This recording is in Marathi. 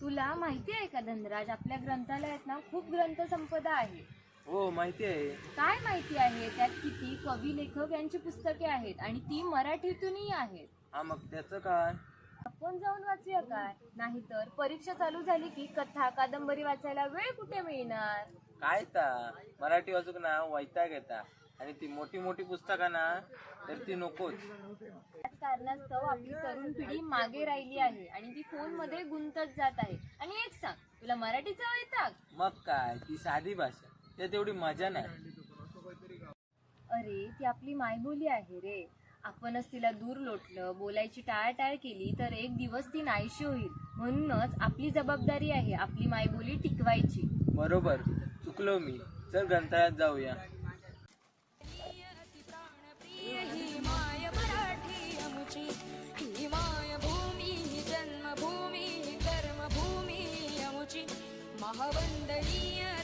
तुला माहिती आहे का धनराज? आपल्या ग्रंथालयात ना खूप ग्रंथ संपदा आहे. हो माहिती आहे. काय माहिती आहे? त्यात किती कवी लेखक यांची पुस्तके आहेत आणि ती मराठीतूनही आहेत. हा मग त्याचं काय? आपण जाऊन वाचूया काय? नाहीतर परीक्षा चालू झाली की कथा कादंबरी वाचायला वेळ कुठे मिळणार? काय ता? मराठी वाचूक ना वैताग येता. आणि ती मोठी मोठी पुस्तकं ना तर ती नकोच. त्याच कारणास्तव आपली तरुण पिढी मागे राहिली आहे आणि ती फोनमध्ये गुंतत जात आहे. आणि एक सांग तुला मराठीचा वैताग मग काय ती साधी भाषा. त्यात एवढी मजा नाही. अरे ती आपली मायबोली आहे रे. आपणच तिला दूर लोटलं बोलायची टाळाटाळ केली तर एक दिवस ती नाहीशी होईल. म्हणूनच आपली जबाबदारी आहे आपली मायबोली टिकवायची. बरोबर चुकलो मी. चल ग्रंथालयात जाऊया. कर्मभूमी